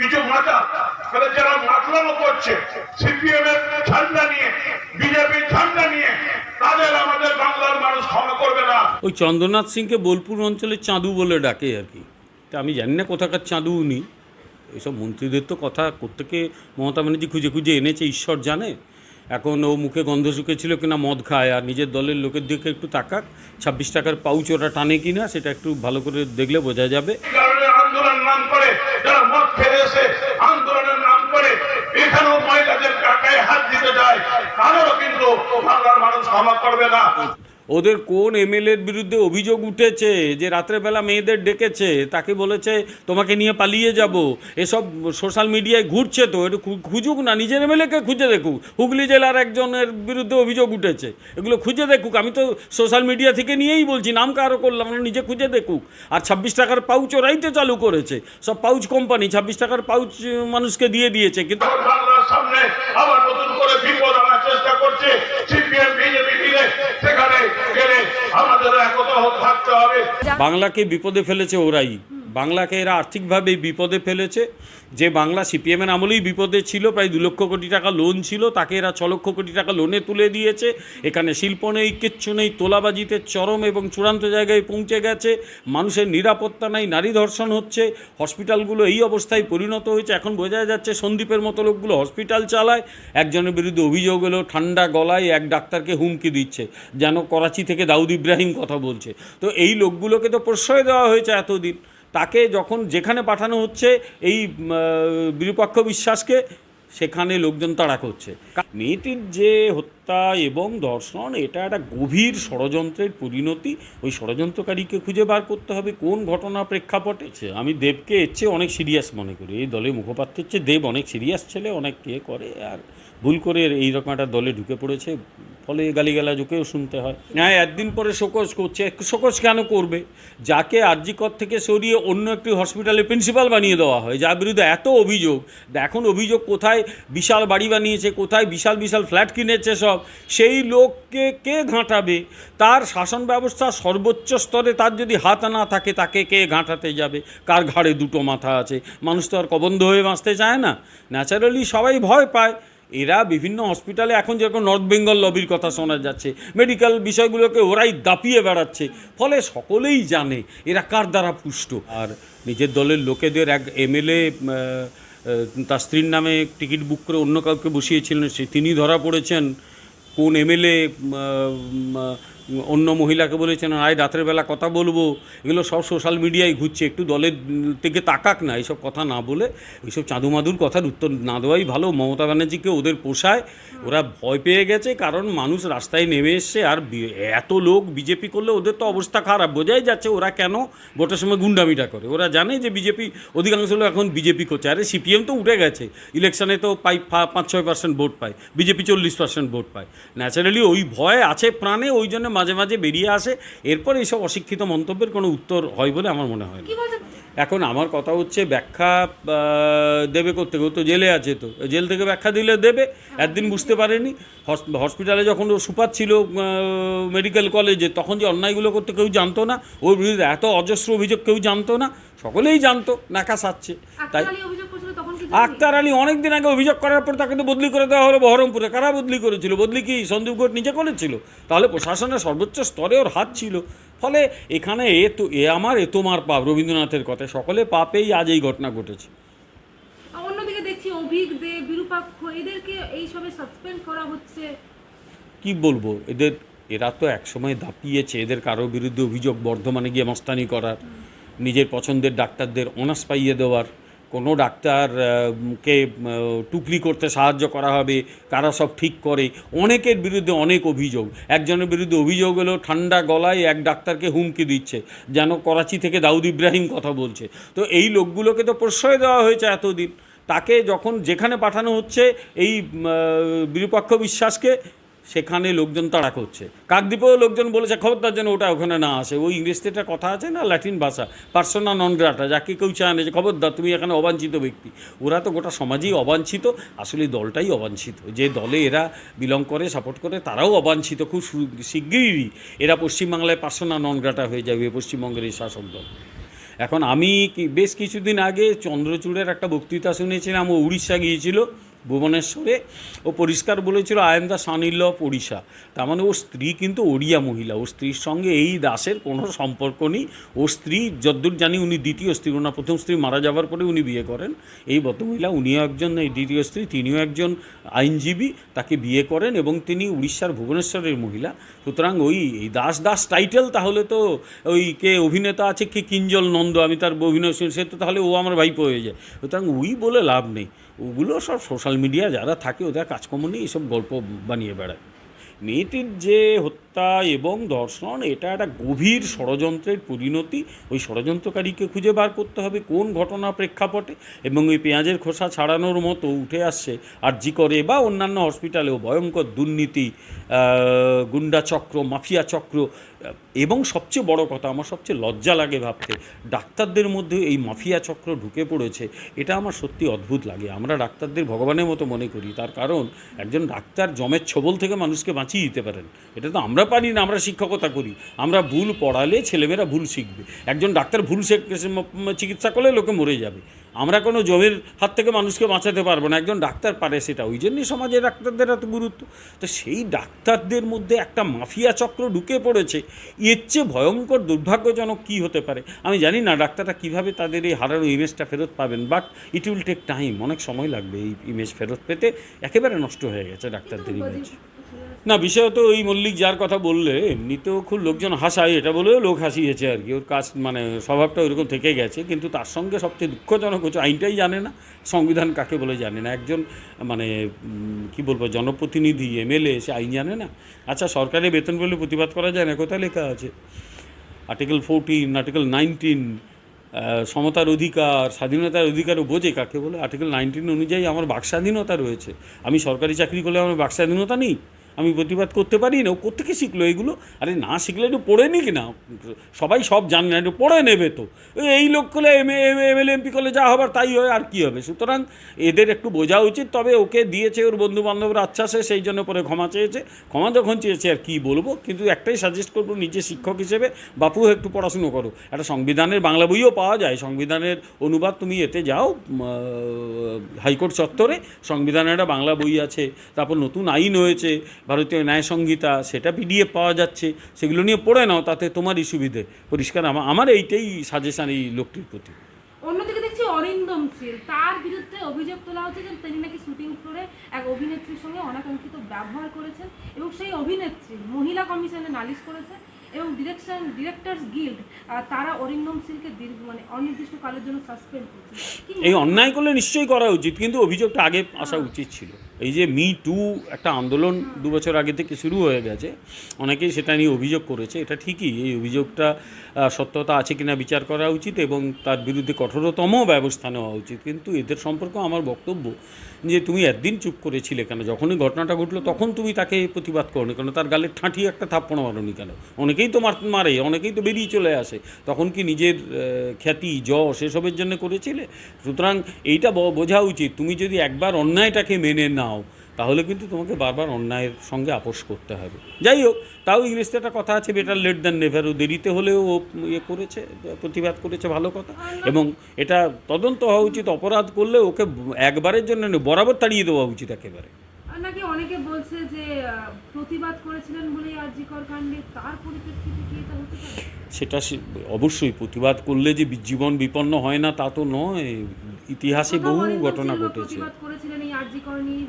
কিছু মাথা তাহলে যারা মাতলামো করছে সিপিএম এর ঝান্ডা নিয়ে বিজেপির ঝান্ডা নিয়ে তাদের আমাদের বাংলার মানুষ ক্ষমা করবে না। ওই চন্দ্রনাথ সিংকে বোলপুর অঞ্চলে চাঁদু বলে ডাকে আর কি। তা আমি জানি না কোথাকার চাঁদু উনি। এইসব মন্ত্রীদের তো কথা কোত্থেকে মমতা ব্যানার্জি খুঁজে খুঁজে এনেছে ঈশ্বর জানে। এখন ও মুখে গন্ধ শুকেছিল কিনা মদ খায় আর নিজের দলের লোকের দিকে একটু তাকাক। ছাব্বিশ টাকার পাউচ ওরা টানে কিনা সেটা একটু ভালো করে দেখলে বোঝা যাবে এই কারণে আন্দোলন নাম করে যারা মদ খেয়ে এসে আন্দোলনের নাম করে এখানেও মহিলাদের গায়ে হাত দিতে যায় তাদেরও কিন্তু বাংলার মানুষ ক্ষমা করবে না। ওদের কোন এমএলএর বিরুদ্ধে অভিযোগ উঠেছে? যে রাত্রেবেলা মেয়েদের ডেকেছে, তাকে বলেছে, তোমাকে নিয়ে পালিয়ে যাব। এসব সোশ্যাল মিডিয়ায় ঘুরছে তো, একটু খুঁজুক না, নিজের এমএলএকে খুঁজে দেখুক। হুগলি জেলার একজনের বিরুদ্ধে অভিযোগ উঠেছে। এগুলো খুঁজে দেখুক। আমি তো সোশ্যাল মিডিয়া থেকে নিয়েই বলছি, নাম কারও করলাম না, নিজে খুঁজে দেখুক। আর ছাব্বিশ টাকার পাউচ ওরাই তো চালু করেছে। সব পাউচ কোম্পানি ছাব্বিশ টাকার পাউচ মানুষকে দিয়ে দিয়েছে, কিন্তু সামনে আবার নতুন করে বিপদ আনার চেষ্টা করছে সিপিএম বিজেপি মিলে সেখানে গেলে আমাদের একতা হতে থাকতে হবে বাংলাকে বিপদে ফেলেছে ওরাই। বাংলাকে এরা আর্থিকভাবে বিপদে ফেলেছে। যে বাংলা সিপিএমের আমলেই বিপদে ছিল, প্রায় দু লক্ষ কোটি টাকা লোন ছিল, তাকে এরা ছ লক্ষ কোটি টাকা লোনে তুলে দিয়েছে। এখানে শিল্প নেই, কিচ্ছু নেই, তোলাবাজিতে চরম এবং চূড়ান্ত জায়গায় পৌঁছে গেছে। মানুষের নিরাপত্তা নাই, নারী ধর্ষণ হচ্ছে। হসপিটালগুলো এই অবস্থায় পরিণত হয়েছে। এখন বোঝা যাচ্ছে সন্দীপের মতো লোকগুলো হসপিটাল চালায়। একজনের বিরুদ্ধে অভিযোগ এলো, ঠান্ডা গলায় এক ডাক্তারকে হুমকি দিচ্ছে, যেন করাচি থেকে দাউদ ইব্রাহিম কথা বলছে। তো এই লোকগুলোকে তো প্রশ্রয় দেওয়া হয়েছে এতদিন। তাকে যখন যেখানে পাঠানো হচ্ছে, এই বিরূপাক্ষ বিশ্বাসকে, সেখানে লোকজন তাড়া করছে। মেয়েটির যে হত্যা এবং দর্শন এটা একটা গভীর ষড়যন্ত্রের পরিণতি। ওই ষড়যন্ত্রকারীকে খুঁজে বার করতে হবে। কোন ঘটনা প্রেক্ষাপটে? আমি দেবকে এর চেয়ে অনেক সিরিয়াস মনে করি। এই দলের মুখপাত্রের চেয়ে দেব অনেক সিরিয়াস ছেলে, অনেক কে করে, আর ভুল করে এইরকম একটা দলে ঢুকে পড়েছে, ফলে গালিগালাজকেও শুনতে হয়। হ্যাঁ একদিন পরে শোকজ করছে, শোকজ কেন করবে? যাকে আরজিকর থেকে সরিয়ে অন্য একটি হসপিটালে প্রিন্সিপাল বানিয়ে দেওয়া হয়, যার বিরুদ্ধে এত অভিযোগ। এখন অভিযোগ কোথায় বিশাল বাড়ি বানিয়েছে, কোথায় বিশাল বিশাল ফ্ল্যাট কিনেছে সব, সেই লোককে কে ঘাঁটাবে? তার শাসন ব্যবস্থা সর্বোচ্চ স্তরে তার যদি হাত না থাকে, তাকে কে ঘাঁটাতে যাবে? কার ঘাড়ে দুটো মাথা আছে? মানুষ তো আর কবন্ধ হয়ে বাঁচতে চায় না। ন্যাচারালি সবাই ভয় পায়। এরা বিভিন্ন হসপিটালে এখন যেরকম নর্থ বেঙ্গল লবির কথা শোনা যাচ্ছে মেডিকেল বিষয়গুলোকে ওরাই দাপিয়ে বেড়াচ্ছে, ফলে সকলেই জানে এরা কার দ্বারা পুষ্ট। আর নিজের দলের লোকেদের এক এমএলএ তার স্ত্রীর নামে টিকিট বুক করে অন্য কাউকে বসিয়েছিলেন, সে তিনি ধরা পড়েছেন। কোন এমএলএ অন্য মহিলাকে বলেছেন, আয়, রাতের বেলা কথা বলব। এগুলো সব সোশ্যাল মিডিয়ায় ঘুরছে, একটু দলের থেকে তাকাক না, এইসব কথা না বলে, এইসব চাঁদুমাদুর কথার উত্তর না দেওয়াই ভালো। মমতা ব্যানার্জিকে ওদের পোষায়, ওরা ভয় পেয়ে গেছে, কারণ মানুষ রাস্তায় নেমে এসছে, আর এত লোক বিজেপি করলে ওদের তো অবস্থা খারাপ। বোঝাই যাচ্ছে ওরা কেন ভোটের সময় গুন্ডামিটা করে। ওরা জানে যে বিজেপি, অধিকাংশ লোক এখন বিজেপি করছে। আরে, সিপিএম তো উঠে গেছে, ইলেকশনে তো পাই পাঁচ, ছয় পার্সেন্ট ভোট পায়, বিজেপি চল্লিশ পার্সেন্ট ভোট পায়। ন্যাচারালি ওই ভয় আছে প্রাণে, ওই জন্য মাঝে মাঝে বেরিয়ে আসে। এরপর এইসব অশিক্ষিত মন্তব্যের কোনো উত্তর হয় বলে আমার মনে হয় না। এখন আমার কথা হচ্ছে ব্যাখ্যা দেবে করতে ও তো জেলে আছে তো। জেল থেকে ব্যাখ্যা দিলে দেবে। একদিন বুঝতে পারেনি। হস- হসপিটালে যখন ও সুপার ছিল মেডিকেল কলেজে তখন যে অন্যায়গুলো করতে কেউ জানতো না। ওর বিরুদ্ধে এত অজস্র অভিযোগ কেউ জানতো না। সকলেই জানতো নাকা সাচ্ছে তাই আক্তার আলী অনেক দিন আগে অভিযোগ করার পর তাকে তো বদলি করে দেওয়া হলো বহরমপুরে। কারা বদলি করেছিল? বদলি কি সন্দীপ ঘোষ নিজে করেছিল? তাহলে প্রশাসনের সর্বোচ্চ স্তরে ওর হাত ছিল। ফলে এখানে এ তো এ আমার এ তোমার পাপ রবীন্দ্রনাথের কথায় সকলে পাপেই আজ এই ঘটনা ঘটেছে। অন্যদিকে দেখছি অভিক দে বিরূপাক্ষ এদেরকে এইসবে সাসপেন্ড করা হচ্ছে। কি বলব? এদের এরা তো একসময় দাপিয়েছে। এদের কারোর বিরুদ্ধে অভিযোগ বর্ধমানে গিয়ে মস্তানি করার নিজের পছন্দের ডাক্তারদের অনার্স পাইয়ে দেওয়ার। কোনো ডাক্তার আহ, কে টুকলি করতে সাহায্য করা হবে কারা সব ঠিক করে অনেকের বিরুদ্ধে অনেক অভিযোগ। একজনের বিরুদ্ধে অভিযোগ হলো ঠান্ডা গলায় এক ডাক্তারকে হুমকি দিচ্ছে যেন করাচি থেকে দাউদ ইব্রাহিম কথা বলছে। তো এই লোকগুলোকে তো প্রশ্রয় দেওয়া হয়েছে এতদিন। তাকে যখন যেখানে পাঠানো হচ্ছে এই বিরূপাক্ষ বিশ্বাসকে সেখানে লোকজন তাড়া করছে। কাকদ্বীপেও লোকজন বলেছে, খবরদার যেন ওটা ওখানে না আসে। ওই ইংরেজিতে একটা কথা আছে না, ল্যাটিন ভাষা, পার্সোনা নন গ্রাটা যাকে কেউ চায় না যে, খবরদার, তুমি এখানে অবাঞ্ছিত ব্যক্তি। ওরা তো গোটা সমাজেই অবাঞ্ছিত, আসলে দলটাই অবাঞ্ছিত। যে দলে এরা বিলং করে সাপোর্ট করে, তারাও অবাঞ্ছিত, খুব শিগগিরই এরা পশ্চিমবাংলায় পার্সোনা নন গ্রাটা হয়ে যাবে, পশ্চিমবঙ্গের এই শাসক দল। এখন আমি বেশ কিছুদিন আগে চন্দ্রচূড়ের একটা বক্তৃতা শুনেছিলাম, ও উড়িষ্যা গিয়েছিল। ভুবনেশ্বরে ও পরিষ্কার বলেছিল I am the son ill of Odisha তার মানে ওর স্ত্রী কিন্তু ওড়িয়া মহিলা, ওর স্ত্রীর সঙ্গে এই দাসের কোনো সম্পর্ক নেই। ওর স্ত্রী, যদ্দূর জানি উনি দ্বিতীয় স্ত্রী, ওনার প্রথম স্ত্রী মারা যাওয়ার পরে উনি বিয়ে করেন। এই ভদ্রমহিলা উনিও একজন, এই দ্বিতীয় স্ত্রী, তিনিও একজন আইনজীবী, তাকে বিয়ে করেন এবং তিনি উড়িষ্যার ভুবনেশ্বরের মহিলা। সুতরাং ওই, এই দাস দাস টাইটেল তাহলে তো ওই কে অভিনেতা আছে, কে কিঞ্জল নন্দ, আমি তার অভিনয় সে তো তাহলে ও আমার ভাইপো হয়ে যায়। সুতরাং ওই বলে লাভ নেই। ওগুলো সব সোশ্যাল মিডিয়া যারা থাকে ওদের কাজকর্ম নিয়ে এইসব গল্প বানিয়ে বেড়ায়। মেয়েটির যে হত্যা এবং ধর্ষণ, এটা একটা গভীর ষড়যন্ত্রের পরিণতি। ওই ষড়যন্ত্রকারীকে খুঁজে বার করতে হবে কোন ঘটনা প্রেক্ষাপটে এবং ওই পেঁয়াজের খোসা ছাড়ানোর মতো উঠে আসছে আর জি করে বা অন্যান্য হসপিটালেও ভয়ঙ্কর দুর্নীতি গুন্ডা চক্র মাফিয়া চক্র এবং সবচেয়ে বড় কথা, আমার সবচেয়ে লজ্জা লাগে ভাবতে, ডাক্তারদের মধ্যে এই মাফিয়া চক্র ঢুকে পড়েছে, এটা আমার সত্যি অদ্ভুত লাগে। আমরা ডাক্তারদের ভগবানের মতো মনে করি, তার কারণ একজন ডাক্তার জমের ছবল থেকে মানুষকে বাঁচিয়ে দিতে পারেন। এটা তো আমরা পারি না, আমরা শিক্ষকতা করি। আমরা ভুল পড়ালে ছেলেমেয়েরা ভুল শিখবে। একজন ডাক্তার ভুল চিকিৎসা করলে লোকে মরে যাবে। আমরা কোনো জমির হাত থেকে মানুষকে বাঁচাতে পারব না একজন ডাক্তার পারে সেটা ওই জন্যই সমাজে ডাক্তারদের এত গুরুত্ব। তো সেই ডাক্তারদের মধ্যে একটা মাফিয়া চক্র ঢুকে পড়েছে এর চেয়ে ভয়ঙ্কর দুর্ভাগ্যজনক কী হতে পারে? আমি জানি না ডাক্তাররা কীভাবে তাদের এই হারানো ইমেজটা ফেরত পাবেন but it will take time অনেক সময় লাগবে এই ইমেজ ফেরত পেতে একেবারে নষ্ট হয়ে গেছে ডাক্তারদের ইমেজ না বিশেষত ওই মল্লিক যার কথা বললে, এমনিতেও খুব লোকজন হাসায়, এটা বলেও লোক হাসিয়েছে আর কি। ওর কাজ মানে স্বভাবটা ওইরকম থেকে গেছে, কিন্তু তার সঙ্গে সবচেয়ে দুঃখজনক হচ্ছে, আইনটাই জানে না, সংবিধান কাকে বলে জানে না। একজন মানে কি বলব, জনপ্রতিনিধি, এমএলএ, সে আইন জানে না। আচ্ছা সরকারি বেতন বলে প্রতিবাদ করা যায় না, কোথায় লেখা আছে? আর্টিকেল ফোরটিন, আর্টিকেল নাইনটিন সমতার অধিকার, স্বাধীনতার অধিকারও বোঝে কাকে বলে। আর্টিকেল নাইনটিন অনুযায়ী আমার বাক স্বাধীনতা রয়েছে। আমি সরকারি চাকরি করলে আমার বাক স্বাধীনতা নেই। আমি প্রতিবাদ করতে পারি না, ও কোথেকে শিখলো এগুলো? আরে না শিখলে একটু পড়ে নিক না। সবাই সব জানে না, একটু পড়ে নেবে তো। এই লোক করলে এম এম এল এমপি করলে যা হবার, তাই হয়, আর কী হবে? সুতরাং এদের একটু বোঝা উচিত, তবে ওকে দিয়েছে ওর বন্ধু বান্ধবরা আচ্ছাসে, সেই জন্য পরে ক্ষমা চেয়েছে। ক্ষমা যখন চেয়েছে, আর কী বলব? কিন্তু একটাই সাজেস্ট করব, নিজে শিক্ষক হিসেবে, বাপু, একটু পড়াশুনো করো। একটা সংবিধানের বাংলা বইও পাওয়া যায়, সংবিধানের অনুবাদ তুমি এতে যাও হাইকোর্ট চত্বরে। সংবিধানের একটা বাংলা বই আছে, তারপর নতুন আইন হয়েছে ভারতীয় ন্যায় সংহিতা সেটা পিডিএফ পাওয়া যাচ্ছে সেগুলো নিয়ে পড়ে নাও তাতে তোমারই সুবিধে পরিষ্কার আমা- আমার এইটাই সাজেশন এই লোকটির প্রতি। অন্যদিকে দেখছি অরিন্দম শীল তার বিরুদ্ধে অভিযোগ তোলা হচ্ছে যে তিনি নাকি শুটিং ফ্লোরে এক অভিনেত্রীর সঙ্গে অনাকাঙ্ক্ষিত ব্যবহার করেছেন এবং সেই অভিনেত্রী মহিলা কমিশনে নালিশ করেছে এবং ডিরেকশন ডিরেক্টরস গিল্ড তারা অরিন্দম শীলকে দীর্ঘ মানে অনির্দিষ্টকালের জন্য সাসপেন্ড করছে। এই অন্যায় করলে নিশ্চয়ই করা উচিত কিন্তু অভিযোগটা আগে আসা উচিত ছিল। এই যে মি টু একটা আন্দোলন দু বছর আগে থেকে শুরু হয়ে গেছে, অনেকেই সেটা নিয়ে অভিযোগ করেছে, এটা ঠিকই। এই অভিযোগটা সত্যতা আছে কিনা বিচার করা উচিত এবং তার বিরুদ্ধে কঠোরতম ব্যবস্থা নেওয়া উচিত। কিন্তু এদের সম্পর্কে আমার বক্তব্য যে তুমি একদিন চুপ করেছিলে কেন, যখনই ঘটনাটা ঘটলো তখন তুমি তাকে প্রতিবাদ করো কেন, তার গালে ঠাঁটি একটা থাপ্পড় মারোনি কেন? অনেকেই তো মার- অনেকেই তো বেরিয়ে চলে আসে। তখন কি নিজের খ্যাতি, যশ এসবের জন্য করেছিলে? সুতরাং এইটা বোঝা উচিত। তুমি যদি একবার অন্যায়টাকে মেনে নাও তাহলে কিন্তু তোমাকে বারবার অন্যায়ের সঙ্গে আপোষ করতে হবে। যাই হোক তাও ইংরেজিতে একটা কথা আছে বেটার লেট দ্যান নেভার ও দেরিতে হলেও ও ইয়ে করেছে প্রতিবাদ করেছে ভালো কথা। এবং এটা তদন্ত হওয়া উচিত অপরাধ করলে ওকে একবারের জন্য নয়, বরাবর তাড়িয়ে দেওয়া উচিত একেবারে। নাকি অনেকে বলছে যে প্রতিবাদ করেছিলেন বলেই আরজিকর কাণ্ডে তার পরিপ্রেক্ষিতে কি এটা হতে পারে? সেটা অবশ্যই প্রতিবাদ করলে যে জীবন বিপন্ন হয় না তা তো নয়। ইতিহাসে বহু ঘটনা ঘটেছে। প্রতিবাদ করেছিলেন এই আরজিকর নিয়ে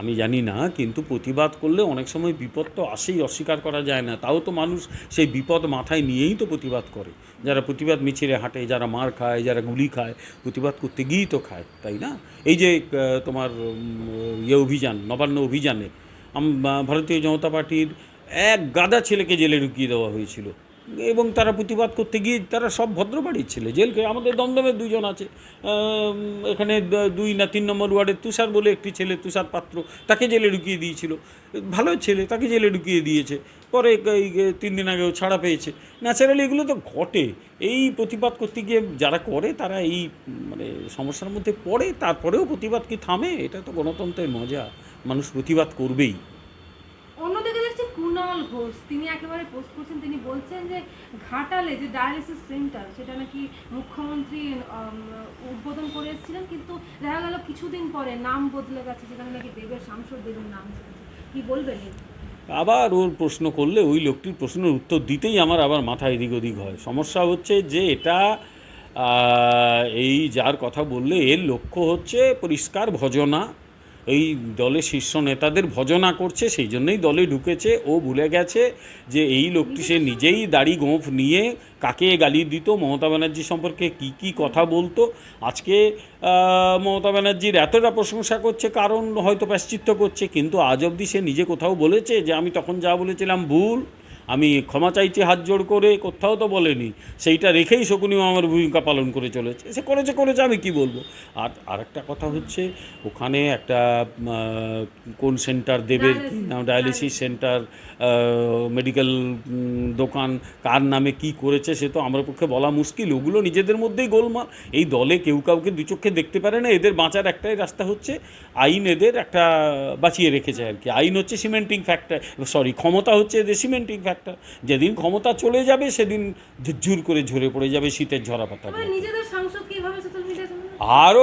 আমি জানি না, কিন্তু প্রতিবাদ করলে অনেক সময় বিপদ তো আসেই, অস্বীকার করা যায় না। তাও তো মানুষ সেই বিপদ মাথায় নিয়েই তো প্রতিবাদ করে। যারা প্রতিবাদ মিছিলে হাঁটে, যারা মার খায়, যারা গুলি খায়, প্রতিবাদ করতে গিয়েই তো খায়, তাই না? এই যে তোমার ইয়ে অভিযান, নবান্ন অভিযানে ভারতীয় জনতা পার্টির এক গাদা ছেলেকে জেলে ঢুকিয়ে দেওয়া হয়েছিল। এবং তারা প্রতিবাদ করতে গিয়ে তারা সব ভদ্রবাড়ির ছেলে জেলকে আমাদের দমদমের দুজন আছে এখানে দুই না তিন নম্বর ওয়ার্ডের তুষার বলে একটি ছেলে, তুষার পাত্র, তাকে জেলে ঢুকিয়ে দিয়েছিল। ভালো ছেলে, তাকে জেলে ঢুকিয়ে দিয়েছে। পরে এই তিন দিন আগেও ছাড়া পেয়েছে। ন্যাচারালি এগুলো তো ঘটে। এই প্রতিবাদ করতে গিয়ে যারা করে, তারা এই মানে সমস্যার মধ্যে পড়ে, তারপরেও প্রতিবাদ কি থামে? এটা তো গণতন্ত্রের মজা। মানুষ প্রতিবাদ করবেই। ঘোষ তিনি একেবারে পোস্ট করছেন, তিনি বলছেন যে ঘাটালে যে ডায়ালিসিস সেন্টার সেটা নাকি মুখ্যমন্ত্রী উদ্বোধন করে এসেছিলেন, কিন্তু দেখা গেল কিছুদিন পরে নাম বদলে গেছে, সেখানে নাকি দেবের সাংসদ দেবের নাম কি বলবেন আবার ওর প্রশ্ন করলে ওই লোকটির প্রশ্নের উত্তর দিতেই আমার আবার মাথা এদিক ওদিক হয়। সমস্যা হচ্ছে যে এটা এই যার কথা বললে এর লক্ষ্য হচ্ছে পরিষ্কার ভজনা এই দলের শীর্ষ নেতাদের ভজনা করছে, সেই জন্যই দলে ঢুকেছে। ও ভুলে গেছে যে এই লোকটি সে নিজেই দাড়ি গোঁফ নিয়ে কাকে গালি দিত, মমতা ব্যানার্জি সম্পর্কে কি কি কথা বলতো। আজকে মমতা ব্যানার্জির এতটা প্রশংসা করছে, কারণ হয়তো প্যাশ্চিত্য করছে, কিন্তু আজ অবধি সে নিজে কোথাও বলেছে যে, আমি তখন যা বলেছিলাম ভুল। আমি ক্ষমা চাইছি হাত জোড় করে কোথাও তো বলেনি। সেইটা রেখেই শকুনি আমার ভূমিকা পালন করে চলেছে। সে করেছে করেছে আমি কি বলব? আর আরেকটা কথা হচ্ছে ওখানে একটা কোন সেন্টার দেবে? ডায়ালিসিস সেন্টার মেডিকেল দোকান কার নামে কি করেছে সে তো আমার পক্ষে বলা মুশকিল। ওগুলো নিজেদের মধ্যেই গোলমাল। এই দলে কেউ কাউকে দু চোখে দেখতে পারে না। এদের বাঁচার একটাই রাস্তা হচ্ছে আইন এদের একটা বাঁচিয়ে রেখেছে আর কি। আইন হচ্ছে সিমেন্টিং ফ্যাক্টর সরি ক্ষমতা হচ্ছে এদের সিমেন্টিং ফ্যাক্টর যেদিন ক্ষমতা চলে যাবে সেদিন ঝুরঝুর করে ঝরে পড়ে যাবে শীতের ঝরা পাতা মানে আরও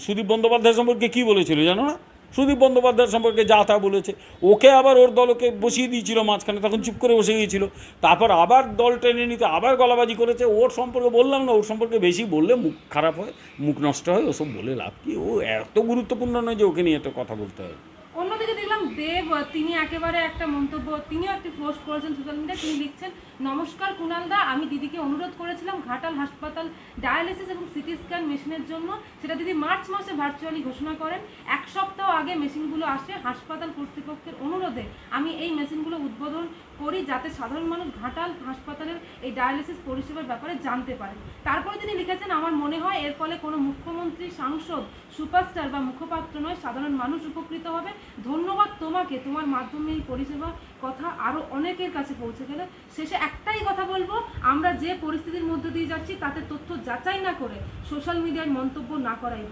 সুদীপ বন্দ্যোপাধ্যায় সম্পর্কে কী বলেছিল জানো না? সুদীপ বন্দ্যোপাধ্যায় সম্পর্কে যা তা বলেছে। ওকে আবার ওর দলকে বসিয়ে দিয়েছিল মাঝখানে তখন চুপ করে বসে গিয়েছিল। তারপর আবার দল টেনে নিতে আবার গলাবাজি করেছে। ওর সম্পর্কে বললাম না ওর সম্পর্কে বেশি বললে মুখ খারাপ হয় মুখ নষ্ট হয় ওসব বলে লাভ কি? ও এত গুরুত্বপূর্ণ নয় যে ওকে নিয়ে এত কথা বলতে হয়। অন্যদিকে দেব তিনি একেবারে একটা মন্তব্য তিনিও একটি পোস্ট করেছেন সোশ্যাল মিডিয়ায় তিনি লিখছেন নমস্কার কুণাল দা। আমি দিদিকে অনুরোধ করেছিলাম ঘাটাল হাসপাতাল ডায়ালিসিস এবং সিটি স্ক্যান মেশিনের জন্য। সেটা দিদি মার্চ মাসে ভার্চুয়ালি ঘোষণা করেন। এক সপ্তাহ আগে মেশিনগুলো আসে হাসপাতাল কর্তৃপক্ষের অনুরোধে। আমি এই মেশিনগুলো উদ্বোধন করি যাতে সাধারণ মানুষ ঘাটাল হাসপাতালের এই ডায়ালিসিস পরিষেবার ব্যাপারে জানতে পারে। তারপরে তিনি লিখেছেন, আমার মনে হয় এর ফলে কোনো মুখ্যমন্ত্রী, সাংসদ, সুপারস্টার বা মুখপাত্র নয়, সাধারণ মানুষ উপকৃত হবে। ধন্যবাদ তোমাকে। তোমার মাধ্যমে এই পরিষেবা কথা আরও অনেকের কাছে পৌঁছে গেলে। শেষে একটাই কথা বলব, আমরা যে পরিস্থিতির মধ্যে দিয়ে যাচ্ছি তাতে তথ্য যাচাই না করে সোশ্যাল মিডিয়ায় মন্তব্য না করাই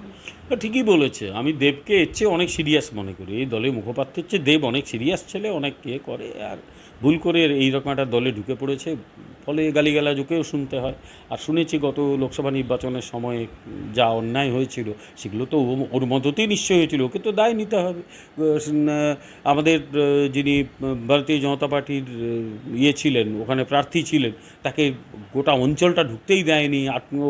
ঠিকই বলেছে। আমি দেবকে এর চেয়ে অনেক সিরিয়াস মনে করি। এই দলের মুখপাত্রের চেয়ে দেব অনেক সিরিয়াস ছেলে, অনেক কে করে, আর ভুল করে এইরকম একটা দলে ঢুকে পড়েছে। ফলে গালিগালাজ ওকেও শুনতে হয়। আর শুনেছি গত লোকসভা নির্বাচনের সময় যা অন্যায় হয়েছিল, সেগুলো তো ওর মদতেই নিশ্চয়ই হয়েছিল, ওকে তো দায় নিতে হবে। আমাদের যিনি ভারতীয় জনতা পার্টির ইয়ে ছিলেন, ওখানে প্রার্থী ছিলেন, তাকে গোটা অঞ্চলটা ঢুকতেই দেয়নি।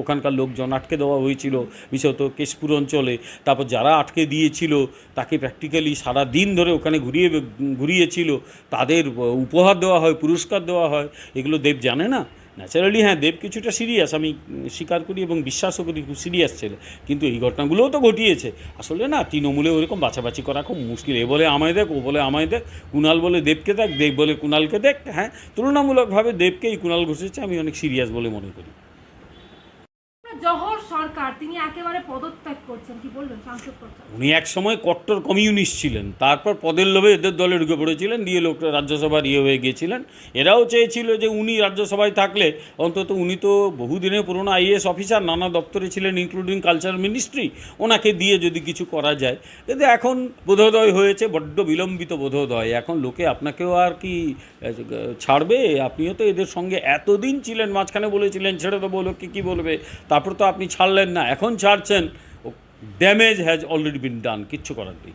ওখানকার লোকজন আটকে দেওয়া হয়েছিল বিশেষত কেশপুর অঞ্চলে। তারপর যারা আটকে দিয়েছিল, তাকে প্র্যাকটিক্যালি সারা দিন ধরে ওখানে ঘুরিয়ে, ঘুরিয়েছিল। তাদের উপহার দেওয়া হয়, পুরস্কার দেওয়া হয়। এগুলো দেব জানে না? ন্যাচারালি হ্যাঁ দেব কিছুটা সিরিয়াস আমি স্বীকার করি এবং বিশ্বাসও করি, খুব সিরিয়াস ছেলে। কিন্তু এই ঘটনাগুলোও তো ঘটিয়েছে। আসলে না, তৃণমূলে ওরকম বাছাবাছি করা খুব মুশকিল। এ বলে আমায় দেখ, ও বলে আমায় দেখ কুণাল বলে দেবকে দেখ, দেব বলে কুণালকে দেখ হ্যাঁ? তুলনামূলকভাবে এই কুণাল ঘষেছে, আমি অনেক সিরিয়াস বলে মনে করি। জহর সরকার তিনি একেবারে পদত্যাগ করছেন, কি বলবেন সাংসদ উনি এক সময় কট্টর কমিউনিস্ট ছিলেন, তারপর পদের লোভে এদের দলে ঢুকে পড়েছিলেন, দিয়ে লোক রাজ্যসভার ইয়ে হয়ে গিয়েছিলেন। এরাও চেয়েছিল যে উনি রাজ্যসভায় থাকলে, অন্তত উনি তো বহুদিনের পুরনো আইএস অফিসার, নানা দপ্তরে ছিলেন ইনক্লুডিং কালচার মিনিস্ট্রি ওনাকে দিয়ে যদি কিছু করা যায়। কিন্তু এখন বোধোদয় হয়েছে, বড্ড বিলম্বিত বোধোদয়। এখন লোকে আপনাকেও আর কি ছাড়বে? আপনিও তো এদের সঙ্গে এতদিন ছিলেন, মাঝখানে বলেছিলেন, ছেড়ে দেবো লোককে, কী বলবে? তারপর তো আপনি ছাড়লেন না এখন ছাড়ছেন damage has already been done কিচ্ছু করার নেই।